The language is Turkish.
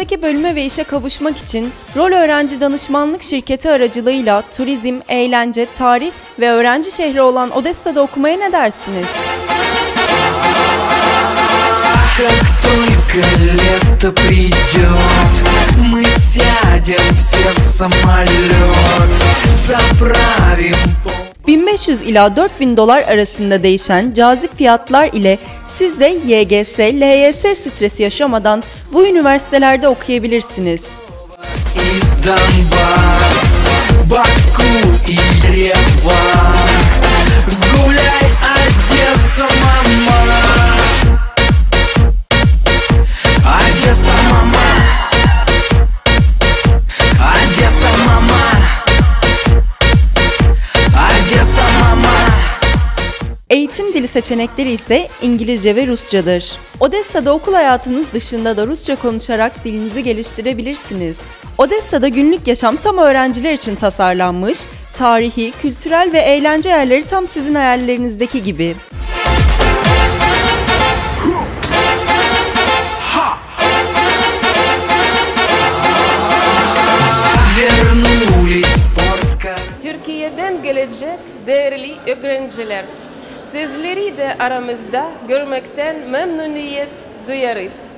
mesleki bölüme ve işe kavuşmak için Rol Öğrenci Danışmanlık Şirketi aracılığıyla turizm, eğlence, tarih ve öğrenci şehri olan Odessa'da okumaya ne dersiniz? Как только лето придет Мы сядем все в самолет Заправим пол 1500 ila 4000 dolar arasında değişen cazip fiyatlar ile siz de YGS, LYS stresi yaşamadan bu üniversitelerde okuyabilirsiniz. İddan bas, Baku, İdriya. Eğitim dili seçenekleri ise İngilizce ve Rusçadır. Odessa'da okul hayatınız dışında da Rusça konuşarak dilinizi geliştirebilirsiniz. Odessa'da günlük yaşam tam öğrenciler için tasarlanmış, tarihi, kültürel ve eğlence yerleri tam sizin hayallerinizdeki gibi. Türkiye'den gelecek değerli öğrenciler, Sizleri de aramızda görmekten memnuniyet duyarız.